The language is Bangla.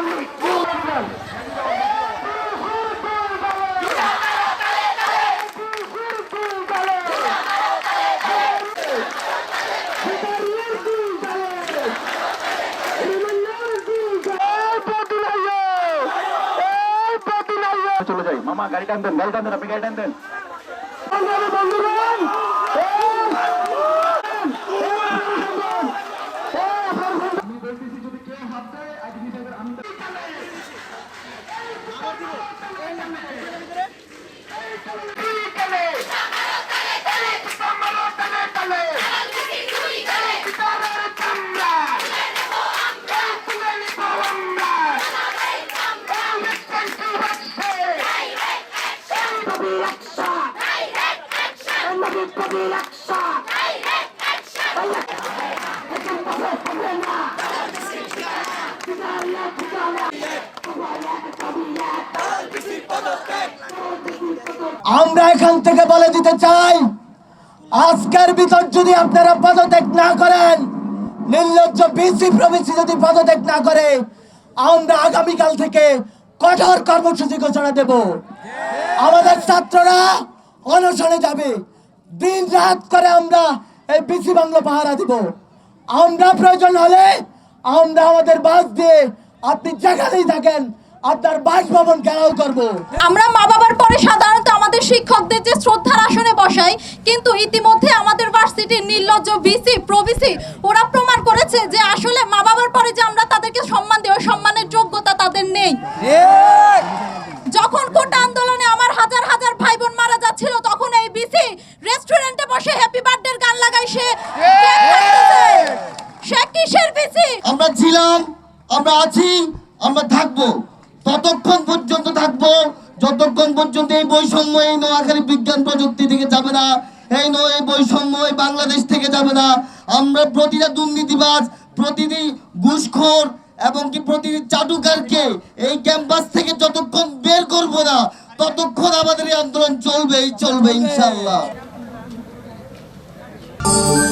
বলেন চলে যাই মামা গাড়ি টান দেন গাড়ি টান দেন আপনি গাড়ি টান আমরা এখান থেকে বলে দিতে চাই, আজকের ভিতর যদি আপনারা পদত্যাগ না করেন, নির্লজ্জ বিসি প্রবিসি যদি পদত্যাগ না করে, আমরা আগামীকাল থেকে কঠোর কর্মসূচি ঘোষণা দেব। আমাদের ছাত্ররা অনশনে যাবে। দিন রাত করে আমরা এই বিসি বাংলা পাহারা দিব। আমরা প্রয়োজন হলে আমরা আমাদের বাস দিয়ে আপনি যেখানেই থাকেন আপনার বাসভবন ঘেরাও করব। আমরা মা বাবার পরে সাধারণত আমাদের শিক্ষকদের যে শ্রদ্ধার আসনে বসাই কিন্তু ইতিমধ্যে আমাদের ভার্সিটির নির্লজ্জ ভিসি প্রভিসি ওরা প্রমাণ করেছে যে আসলে মা বাবার পরে যে আমরা তাদেরকে সম্মান দেওয়া সম্মানের যোগ্যতা তাদের নেই। বার্থডে সে সে কিসের বিসি আমরা ছিলাম আমরা আছি আমরা থাকব। ততক্ষণ পর্যন্ত থাকব যতক্ষণ পর্যন্ত এই বৈষম্য এই নোয়াখালী বিজ্ঞান প্রযুক্তি থেকে যাবে না এই নো এই বৈষম্য এই বাংলাদেশ থেকে যাবে না। আমরা প্রতিটা দুর্নীতিবাজ প্রতিটি ঘুষখোর এবং কি প্রতিটি চাটুকারকে এই ক্যাম্পাস থেকে যতক্ষণ বের করব না ততক্ষণ আমাদের এই আন্দোলন চলবেই চলবে ইনশাল্লাহ 오